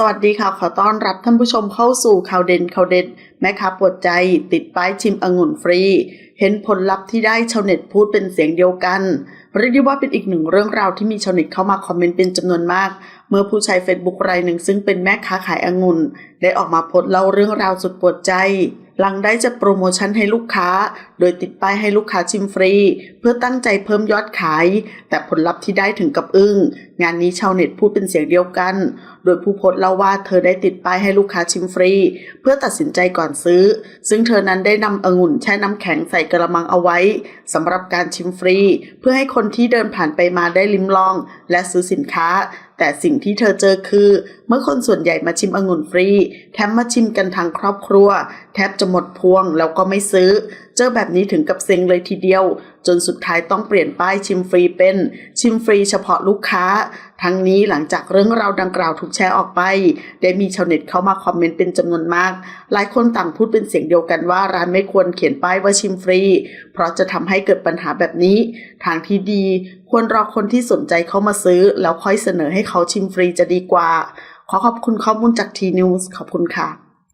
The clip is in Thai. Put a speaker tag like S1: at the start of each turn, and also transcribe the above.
S1: สวัสดีค่ะ ขอต้อนรับท่านผู้ชมเข้าสู่ข่าวเด่นข่าวเด็ด แม่ค้าปวดใจติดป้ายชิมองุ่นฟรี เห็นผลลัพธ์ที่ได้ชาวเน็ตพูดเป็นเสียงเดียวกัน เรียกได้ว่าเป็นอีกหนึ่งเรื่องราวที่มีชาวเน็ตเข้ามาคอมเมนต์เป็นจำนวนมาก เมื่อผู้ใช้เฟซบุ๊กรายหนึ่งซึ่งเป็นแม่ค้าขายองุ่น ได้ออกมาโพสต์เล่าเรื่องราวสุดปวดใจ หลังได้จะโปรโมชั่นให้ลูกค้า โดยติดป้ายให้ลูกค้าชิมฟรี เพื่อตั้งใจเพิ่มยอดขาย แต่ผลลัพธ์ที่ได้ถึงกับอึ้ง งานนี้ชาวเน็ตพูดเป็นเสียงเดียวกัน โดยผู้โพสต์เล่าว่าเธอได้ติดป้ายให้ลูกค้าชิมฟรี เพื่อตัดสินใจก่อนซื้อ ซึ่งเธอนั้นได้นำองุ่นแช่น้ำแข็งใส่กระมังเอาไว้สำหรับการชิมฟรี เพื่อให้คนที่เดินผ่านไปมาได้ลิ้มลอง และซื้อสินค้า แต่สิ่งที่เธอเจอคือ เมื่อคนส่วนใหญ่มาชิมองุ่นฟรี แถมมาชิมกันทางครอบครัว แทบจะหมดพวงแล้วก็ไม่ซื้อ เจอแบบนี้ถึงกับเซ็งเลยทีเดียวจนสุดท้ายต้องเปลี่ยนป้ายชิมฟรีเป็นชิมฟรีเฉพาะลูกค้า ทั้งนี้หลังจากเรื่องราวดังกล่าวถูกแชร์ออกไป ได้มีชาวเน็ตเข้ามาคอมเมนต์เป็นจำนวนมาก หลายคนต่างพูดเป็นเสียงเดียวกันว่าร้านไม่ควรเขียนป้ายว่าชิมฟรี เพราะจะทำให้เกิดปัญหาแบบนี้ ทางที่ดี ควรรอคนที่สนใจเข้ามาซื้อ แล้วค่อยเสนอให้เขาชิมฟรีจะดีกว่า ขอขอบคุณข้อมูลจากทีนิวส์ขอบคุณค่ะ